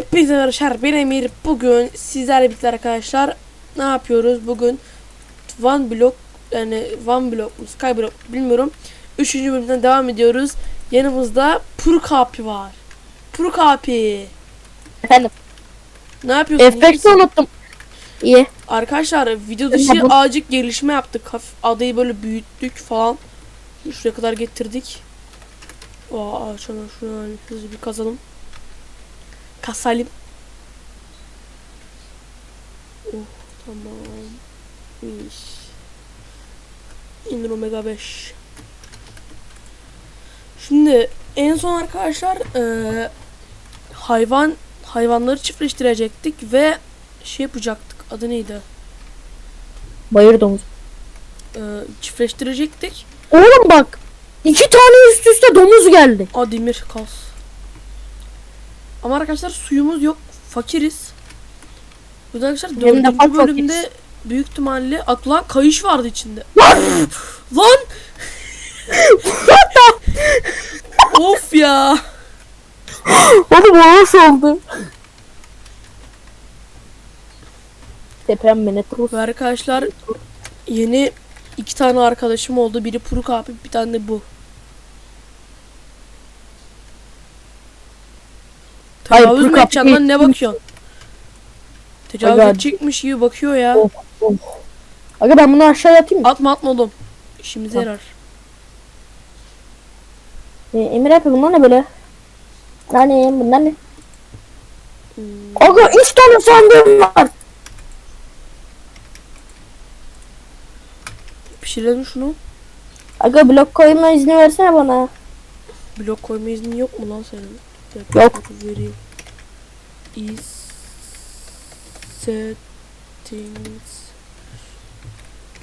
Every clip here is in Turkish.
Hepinize merhaba arkadaşlar. Ben Emir. Bugün sizlerle birlikte arkadaşlar ne yapıyoruz? Bugün One Block yani One Block mu Sky Block bilmiyorum. Üçüncü bölümden devam ediyoruz. Yanımızda Puruk Api var. Puruk Api. Efendim. Ne yapıyorsun? Efekti unuttum. İyi. Arkadaşlar video dışı azıcık gelişme yaptık. Hafif adayı böyle büyüttük falan. Şuraya kadar getirdik. Aa, şuna şuna hızlı bir kazalım. Kasalım. Oh tamam. İş. İndir Omega 5. Şimdi en son arkadaşlar eee, hayvan hayvanları çiftleştirecektik ve şey yapacaktık. Adı neydi? Bayır domuz. Eee, çiftleştirecektik. Oğlum bak. iki tane üst üste domuz geldi. Aa demir kas. Ama arkadaşlar suyumuz yok. Fakiriz. Bu da arkadaşlar de dördüncü fakiriz. bölümde büyük ihtimalle atılan kayış vardı içinde. Lan! of ya. Oğlum o nasıl oldu? Deprem Menetros. Ve arkadaşlar yeni iki tane arkadaşım oldu. Biri Puruk abi bir tane de bu. Hayır, Tecavüz mü edeceksin lan ne bakıyorsun? Tecavüz Aga. edecekmiş gibi bakıyor ya. Of of. Aga ben bunu aşağıya atayım mı? Atma atma oğlum. İşimize yarar. Ee, Emir abi bunlar ne böyle? Yani bunlar ne? Hmm. Aga üç tane sandığım var. Pişirelim şunu. Aga blok koyma izni versene bana. Blok koyma iznin yok mu lan senin? Bir Yok. Vereyim. Is settings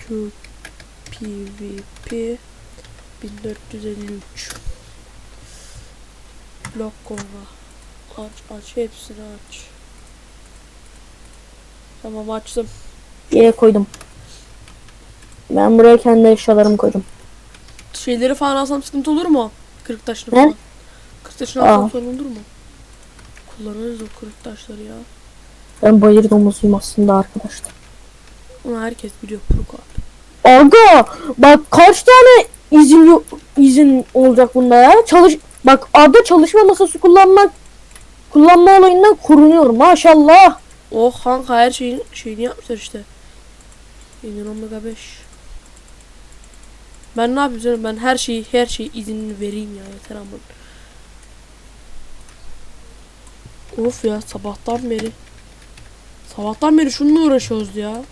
Q PVP 1453 Blok koyma Aç aç hepsini aç Tamam açtım Yere koydum. Ben buraya kendi eşyalarımı koydum. Şeyleri falan alsam sıkıntı olur mu? Kırık taşını Ne? falan Kırık taşını Aa. sorun olur mu? Kullanırız o kırık taşları ya Ben bayır domuzuyum aslında arkadaşlar. Ama herkes biliyor Puruk abi. Aga bak kaç tane izin yo- izin olacak bunda ya? Çalış bak adı çalışma masası kullanmak kullanma olayından korunuyorum maşallah. Oh kanka her şeyin şeyini yapmışlar işte. Yeni Omega 5. Ben ne yapayım canım ben her şeyi her şeyi izinini vereyim ya yeter ama. Of ya sabahtan beri. Sabahtan beri şununla uğraşıyoruz ya.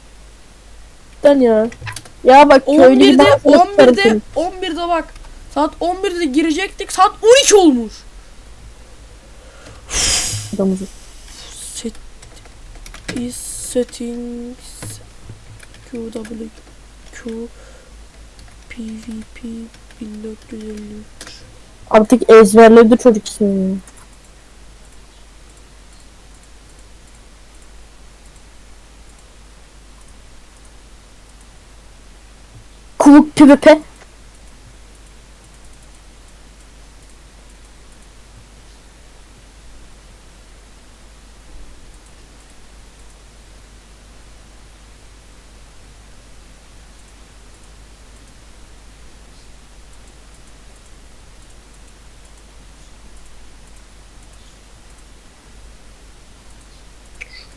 Ben ya. Ya bak köylü gibi 11'de ağzına tutarım 11'de seni. 11'de bak. Saat 11'de girecektik. Saat 12 olmuş. Domuzu. Set is settings QW Q PVP 1453 Artık ezberledi çocuk ismini. Kuvuk PvP.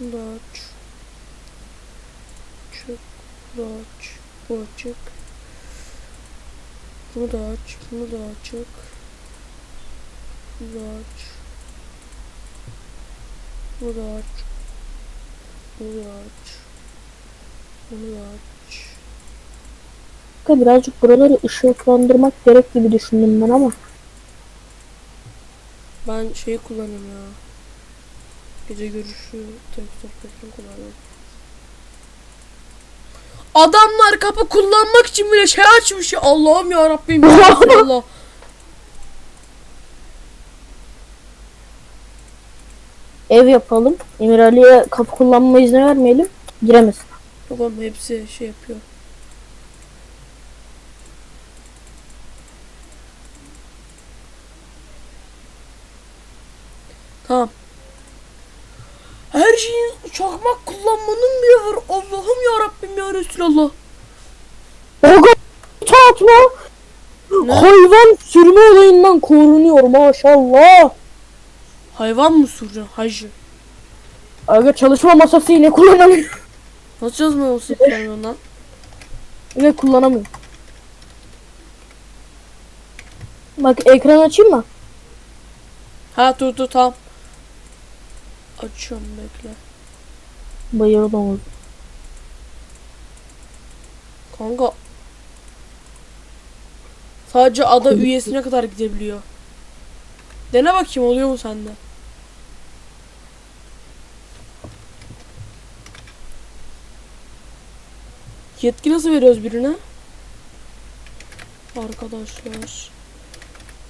Aç. Çık. Bu açık. Bunu da aç. Bunu da açık. Bunu da aç. Bunu da aç. Bunu da aç. Bunu da aç. Kanka birazcık buraları ışıklandırmak gerek gibi düşündüm ben ama. Ben şeyi kullanıyorum ya. Gece görüşü tekstür tekstür kullanıyorum. Adamlar kapı kullanmak için bile şey açmış ya. Allah'ım ya Rabbim Allah. Ev yapalım. Emir Ali'ye kapı kullanma izni vermeyelim. Giremez. Yok oğlum hepsi şey yapıyor. Tamam. Her şeyin çakmak kullanmanın bile var. Allah'ım ya Rabbim ya Resulallah. Aga atma. Ne? Hayvan sürme olayından korunuyor maşallah. Hayvan mı süreceksin hacı? Aga çalışma masası yine kullanamıyor. Nasıl çalışmıyorsun kullanıyorsun lan? Yine kullanamıyor. Bak ekran açayım mı? Ha dur dur tamam. Açıyorum bekle. Bayır domuz. Kanka. Sadece ada üyesine kadar gidebiliyor. Dene bakayım oluyor mu sende? Yetki nasıl veriyoruz birine? Arkadaşlar.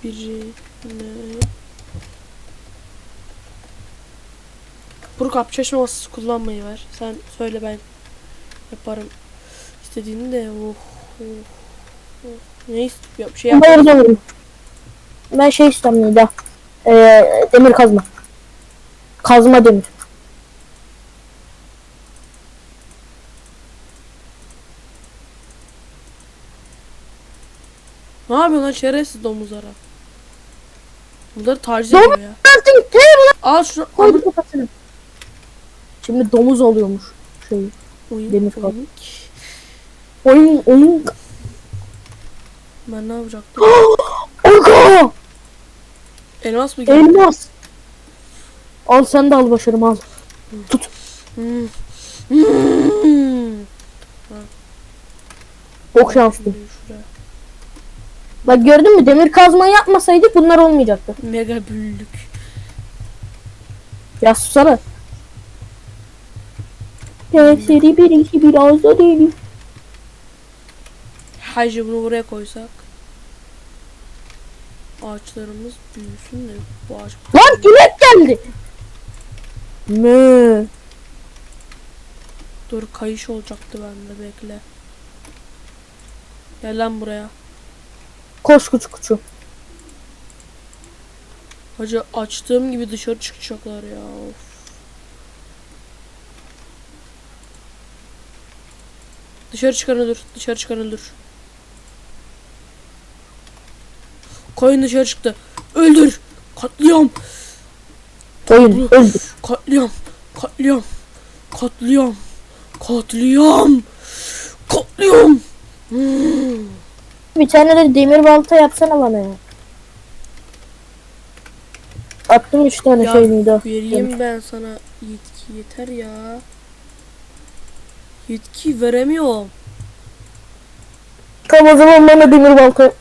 Birine. Buruk abi çeşme masası kullanmayı ver. Sen söyle ben yaparım. İstediğini de oh, oh, oh. Ne istiyor? Şey yap. Bayır domuz. Ben şey istiyorum da. Ee, demir kazma. Kazma demir. Ne yapıyorsun lan şerefsiz domuzlara? Bunları taciz ediyor ya. Artık Al şunu. koydu kafasını. Şimdi domuz oluyormuş. Şey. Oyun, Demir oyun. Oyun oyun. Ben ne yapacaktım? Aga! Elmas mı geldi? Elmas. Al sen de al başarım al. Tut. Hmm. Hmm. Çok şanslı. Şuraya, şuraya. Bak gördün mü demir kazma yapmasaydık bunlar olmayacaktı. Mega büllük. Ya susana. Tesiri bir iki biraz da değil. Hacı bunu buraya koysak. Ağaçlarımız büyüsün de bu ağaç. Lan inek geldi. Mü. Dur kayış olacaktı bende bekle. Gel lan buraya. Koş kuçu kuçu. Hacı açtığım gibi dışarı çıkacaklar ya. Of. Dışarı çıkan öldür. Dışarı çıkan öldür. Koyun dışarı çıktı. Öldür. Katliam. Oyun öldür. Katliam. Katliam. Katliam. Katliam. Katliam. Hmm. Bir tane de demir balta yapsana bana ya. Attım üç tane Ya, şey miydi? Vereyim ben sana yetki yeter ya. Yetki veremiyorum. Tamam o zaman bana demir balta.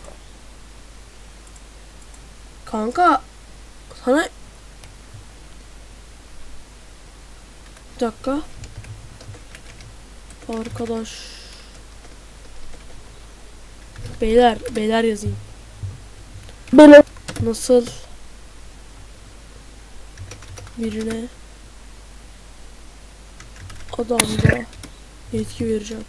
Kanka sana bir dakika. Arkadaş. Beyler, beyler yazayım. Böyle Nasıl birine adamda yetki vereceğim.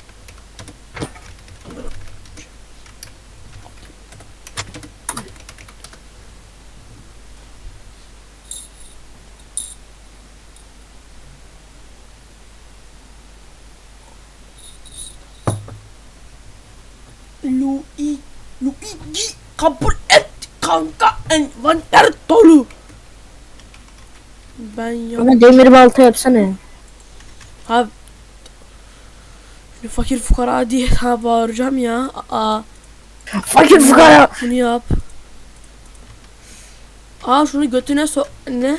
Louis, Luigi kabul et kanka envanter dolu. Ben ya bana demir balta yapsana ya. abi Şimdi fakir fukara diye ha bağıracağım ya. Aa Fakir fukara. bunu yap. Aa şunu götüne so ne?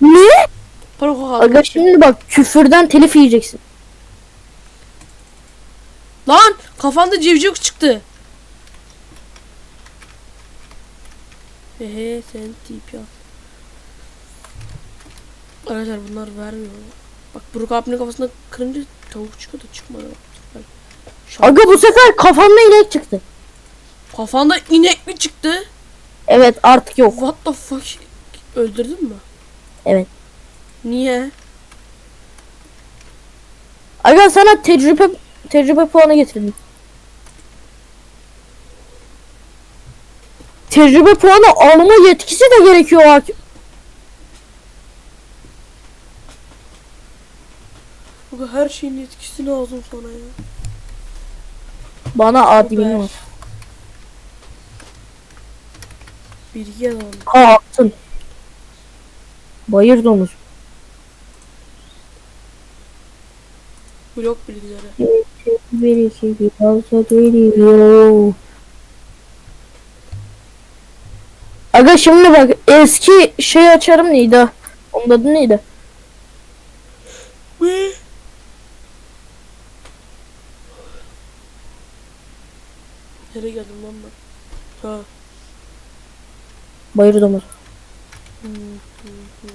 Ne? Para kokalım. Aga şimdi bak küfürden telif yiyeceksin. Lan kafanda civciv çıktı. Ehe sen tip ya. Arkadaşlar bunlar vermiyor. Bak Buruk abinin kafasında kırınca tavuk çıkıyor da çıkmadı. Bak. Aga bu sefer kafamda inek çıktı. Kafanda inek mi çıktı? Evet artık yok. What the fuck? Öldürdün mü? Evet. Niye? Aga sana tecrübe tecrübe puanı getirdim. Tecrübe puanı alma yetkisi de gerekiyor hakim. Her şeyin etkisi lazım sana ya. Bana Haber. bilmiyorum. Bilgi alalım. Ha altın. Bayır domuz. Blok bilgileri. Bir iki bir geliyor. Aga şimdi bak eski şey açarım neydi? Onun adı neydi? Ne? Nereye geldim lan ben? Ha. Bayır domuz. Hı, hı, hı.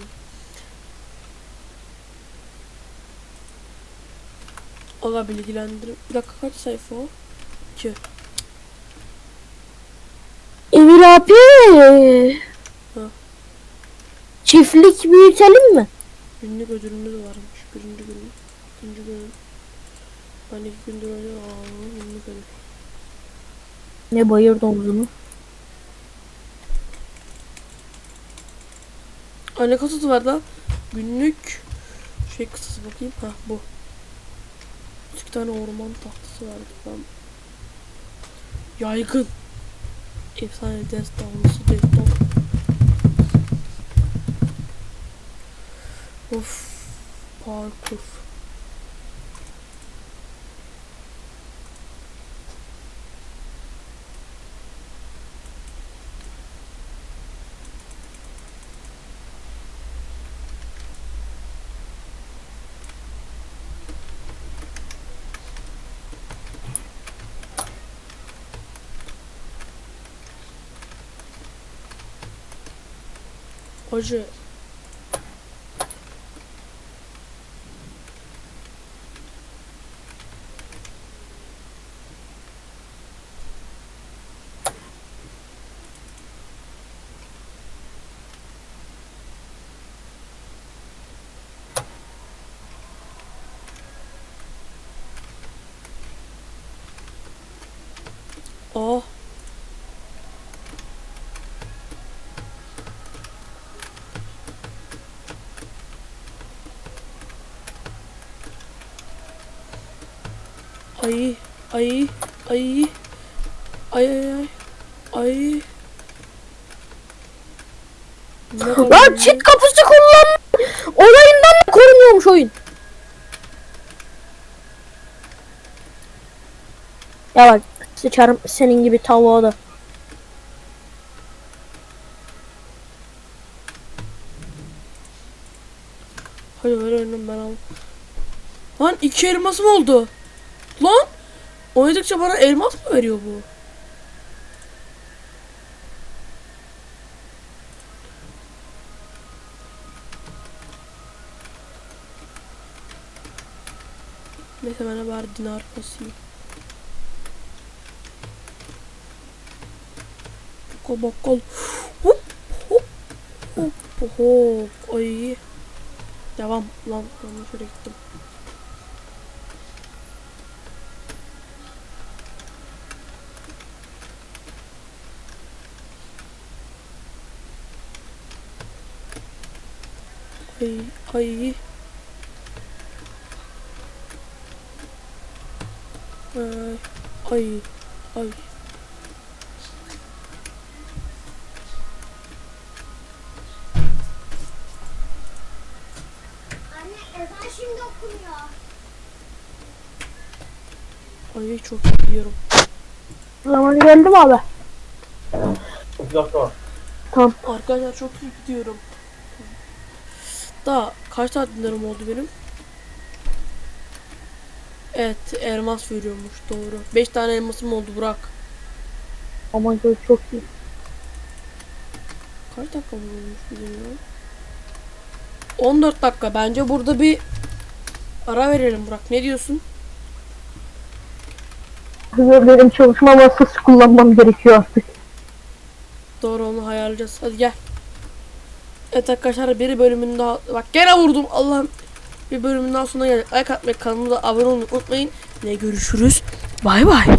Allah bilgilendirim. Bir dakika kaç sayfa o? İki. Emir abi. Ha. Çiftlik büyütelim mi? Günlük ödülümüz varmış. Birinci gün. İkinci gün. Ben iki gündür ödül aldım. Günlük ödül. Ne bayır domuzu mu? Aa ne kasası var da? Günlük şey kısası bakayım. Ha bu. İki tane orman tahtası vardı. Ben... Yaygın. Efsane destanlısı destan. Of. Parkur. Hoca. Oh. Ay ay ay ay ay ay ay Lan çit kapısı kullan. Olayından da korunuyormuş oyun. Ya bak sıçarım senin gibi tavuğa da. Hadi ver önüm ben al. Lan iki elmasım oldu. Lan oynadıkça bana elmas mı veriyor bu? Neyse de bari dinar basayım. Bakkal bakkal. Hop hop hop hop. Ay. Devam lan. Ben şöyle gittim. Ay ay. Ay ay ay. Anne ezan şimdi okunuyor. Ay çok iyi gidiyorum. Zaman geldi mi abi? Bir dakika var. Arkadaşlar çok iyi gidiyorum. Daha kaç saat dinlerim oldu benim? Evet elmas veriyormuş doğru. 5 tane elmasım oldu Burak. Aman çok çok iyi. Kaç dakika olmuş bilmiyorum. 14 dakika bence burada bir ara verelim Burak ne diyorsun? Benim çalışma masası kullanmam gerekiyor artık. Doğru onu ayarlayacağız. Hadi gel. Evet arkadaşlar bir bölümün daha bak gene vurdum Allah'ım. Bir bölümün daha sonuna geldik. Like atmayı kanalımıza abone olmayı unutmayın. Ne görüşürüz. Bay bay.